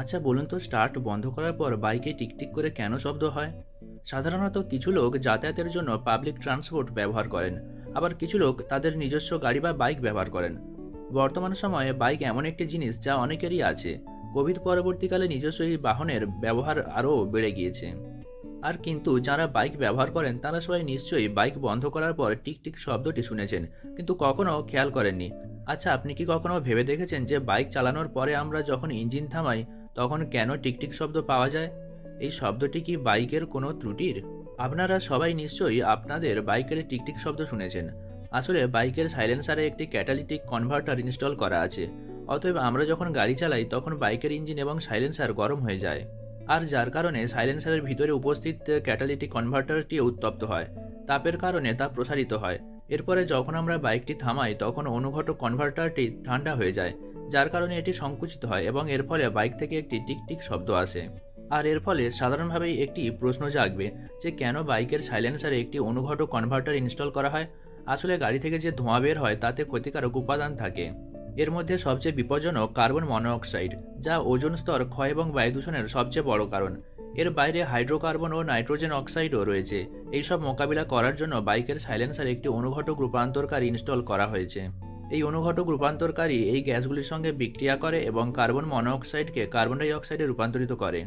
আচ্ছা বলুন তো স্টার্ট বন্ধ করার পর বাইকে টিকটিক করে কেন শব্দ হয়? সাধারণত কিছু লোক যাতায়াতের জন্য পাবলিক ট্রান্সপোর্ট ব্যবহার করেন, আবার কিছু লোক তাদের নিজস্ব গাড়ি বা বাইক ব্যবহার করেন। বর্তমান সময়ে বাইক এমন একটি জিনিস যা অনেকেরই আছে। কোভিড পরবর্তীকালে নিজস্ব এই বাহনের ব্যবহার আরও বেড়ে গিয়েছে। আর কিন্তু যারা বাইক ব্যবহার করেন, তারা সবাই নিশ্চয়ই বাইক বন্ধ করার পর টিকটিক শব্দটি শুনেছেন, কিন্তু কখনো খেয়াল করেননি। আচ্ছা আপনি কি কখনো ভেবে দেখেছেন যে বাইক চালানোর পরে আমরা যখন ইঞ্জিন থামাই তখন কেন টিকটিক শব্দ পাওয়া যায়? এই শব্দটি কি বাইকের কোনো ত্রুটির? আপনারা সবাই নিশ্চয়ই আপনাদের বাইকের টিকটিক শব্দ শুনেছেন। আসলে বাইকের সাইলেন্সারে একটি ক্যাটালিটিক কনভার্টার ইনস্টল করা আছে। অতএব আমরা যখন গাড়ি চালাই, তখন বাইকের ইঞ্জিন এবং সাইলেন্সার গরম হয়ে যায়। আর যার কারণে সাইলেন্সারের ভিতরে উপস্থিত ক্যাটালিটিক কনভার্টারটি উত্তপ্ত হয়। তাপের কারণে তা প্রসারিত হয়। এরপরে যখন আমরা বাইকটি থামাই, তখন অনুঘটক কনভার্টারটি ঠান্ডা হয়ে যায়। যার কারণে এটি সংকুচিত হয় এবং এর ফলে বাইক থেকে একটি টিকটিক শব্দ আসে। আর এর ফলে সাধারণভাবেই একটি প্রশ্ন জাগবে যে কেন বাইকের সাইলেন্সারে একটি অনুঘটক কনভার্টার ইনস্টল করা হয়? আসলে গাড়ি থেকে যে ধোঁয়া বের হয় তাতে ক্ষতিকারক উপাদান থাকে। এর মধ্যে সবচেয়ে বিপজ্জনক কার্বন মনোঅক্সাইড যা ওজন স্তর, ক্ষয় এবং বায়ু দূষণের সবচেয়ে বড় কারণ। এর বাইরে হাইড্রোকার্বন ও নাইট্রোজেন অক্সাইডও রয়েছে। এইসব মোকাবিলা করার জন্য বাইকের সাইলেন্সারে একটি অনুঘটক রূপান্তরকারী ইনস্টল করা হয়েছে। এই অনুঘটক রূপান্তরকারী এই গ্যাসগুলির সঙ্গে বিক্রিয়া করে এবং কার্বন মনোঅক্সাইডকে কার্বন ডাইঅক্সাইডে রূপান্তরিত করে।